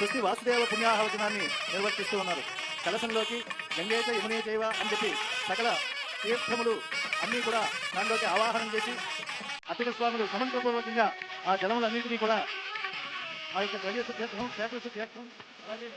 సృష్టి వాసుదేవ పుణ్యాహవచనాన్ని నిర్వర్తిస్తూ ఉన్నారు. కలశంలోకి గంగేచ యమునే చేయవ అని చెప్పి సకల తీర్థములు అన్నీ కూడా దానిలోకి ఆవాహనం చేసి అతిక స్వాములు సమంత్రపూర్వకంగా ఆ జలములన్నింటినీ కూడా ఆ యొక్క ద్రవ్య క్షేత్రం క్షేత్ర శుద్ధ్యర్థం అలాగే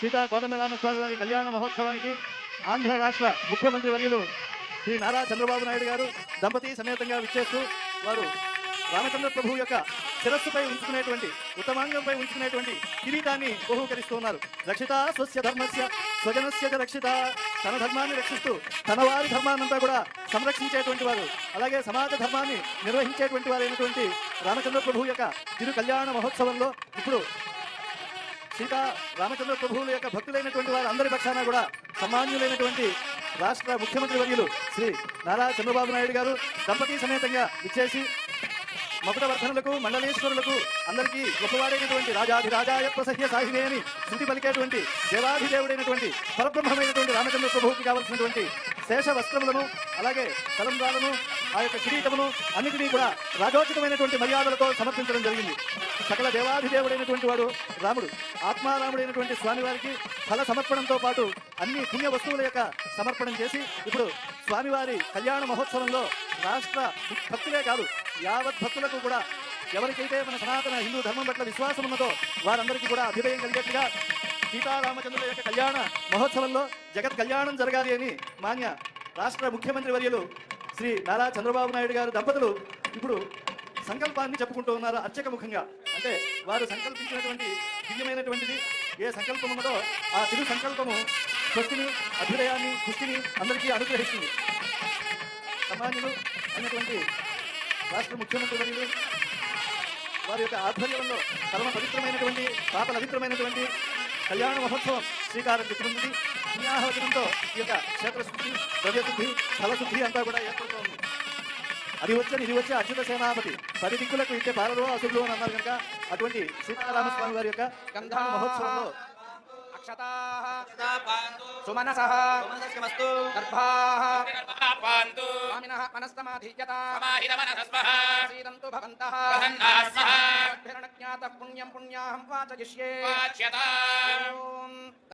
సీతా స్వామివారి కళ్యాణ మహోత్సవానికి ఆంధ్ర రాష్ట్ర ముఖ్యమంత్రి వర్యులు శ్రీ నారా చంద్రబాబు నాయుడు గారు దంపతి సమేతంగా విచ్చేస్తూ వారు రామచంద్ర ప్రభు యొక్క శిరస్సుపై ఉంచుకునేటువంటి ఉత్తమాంగంపై ఉంచుకునేటువంటి కిరీటాన్ని బహూకరిస్తూ ఉన్నారు. రక్షిత స్వస్య ధర్మస్య స్వజనస్య రక్షిత. తన ధర్మాన్ని రక్షిస్తూ తన వారి ధర్మాన్నంతా కూడా సంరక్షించేటువంటి వారు. అలాగే సమాజ ధర్మాన్ని నిర్వహించేటువంటి వారైనటువంటి రామచంద్ర ప్రభు యొక్క తిరు కళ్యాణ మహోత్సవంలో ఇప్పుడు సీతా రామచంద్ర ప్రభువుల యొక్క భక్తులైనటువంటి వారు అందరి పక్షాన కూడా సమాన్యులైనటువంటి రాష్ట్ర ముఖ్యమంత్రి వర్యులు శ్రీ నారా చంద్రబాబు నాయుడు గారు దంపతి సమేతంగా ఇచ్చేసి మకుటవర్ధనులకు మండలేశ్వరులకు అందరికీ గొప్పవాడైనటువంటి రాజాధిరాజాయ ప్రసహ్య సాహినే అని శృతి పలికేటువంటి దేవాధిదేవుడైనటువంటి పరబ్రహ్మమైనటువంటి రామచంద్ర ప్రభువుకి కావలసినటువంటి శేష వస్త్రములను అలాగే తలంబ్రాలను ఆ యొక్క కిరీటమును అన్నిటినీ కూడా రాజోచితమైనటువంటి మర్యాదలతో సమర్పించడం జరిగింది. సకల దేవాధిదేవుడైనటువంటి వాడు రాముడు. ఆత్మారాముడైనటువంటి స్వామివారికి ఫల సమర్పణంతో పాటు అన్ని పుణ్య వస్తువుల యొక్క సమర్పణం చేసి ఇప్పుడు స్వామివారి కళ్యాణ మహోత్సవంలో రాష్ట్ర భక్తులే కాదు యావత్ భక్తులకు కూడా ఎవరికైతే మన సనాతన హిందూ ధర్మం పట్ల విశ్వాసం ఉన్నదో వారందరికీ కూడా అభ్యుదయం కలిగేట్టుగా సీతారామచంద్రుల యొక్క కళ్యాణ మహోత్సవంలో జగత్ కళ్యాణం జరగాలి అని మాన్య రాష్ట్ర ముఖ్యమంత్రి వర్యులు శ్రీ నారా చంద్రబాబు నాయుడు గారు దంపతులు ఇప్పుడు సంకల్పాన్ని చెప్పుకుంటూ ఉన్నారు అర్చక ముఖంగా అంటే వారు సంకల్పించినటువంటి దివ్యమైనటువంటిది ఏ సంకల్పం ఉన్నదో ఆ తిరు సంకల్పము స్వస్తిని అభ్యుదయాన్ని పుష్టిని అందరికీ అనుగ్రహిస్తుంది. సామాన్యులు అయినటువంటి రాష్ట్ర ముఖ్యమంత్రి వర్యులు వారి యొక్క ఆధ్వర్యంలో పరమ పవిత్రమైనటువంటి పాప పవిత్రమైనటువంటి కళ్యాణ మహోత్సవం శ్రీకారం చుట్టుకుంది పుణ్యాహవచనంతో ఈ యొక్క క్షేత్రశుద్ధి ద్రవ్యశుద్ధి ఫలశుద్ధి అంతా కూడా ఏర్పడుతోంది అది వచ్చి ఇది వచ్చి అచ్యుత సేనాపతి. పది దిక్కులకు ఇచ్చే పాలరు అసురులు అని అన్నారు కనుక అటువంటి సీతారామస్వామి వారి యొక్క కళ్యాణ మహోత్సవంలో అక్షతాః సుమనసః గర్భాః పాంతు స్వామినః మనస్తమాధీయతాః సమాహితమనసస్మః సీదంతు భవంతః ప్రసన్నాः స్మః జ్ఞాతః పుణ్యం పుణ్యాహం వాచయిష్యే వాచ్యతా.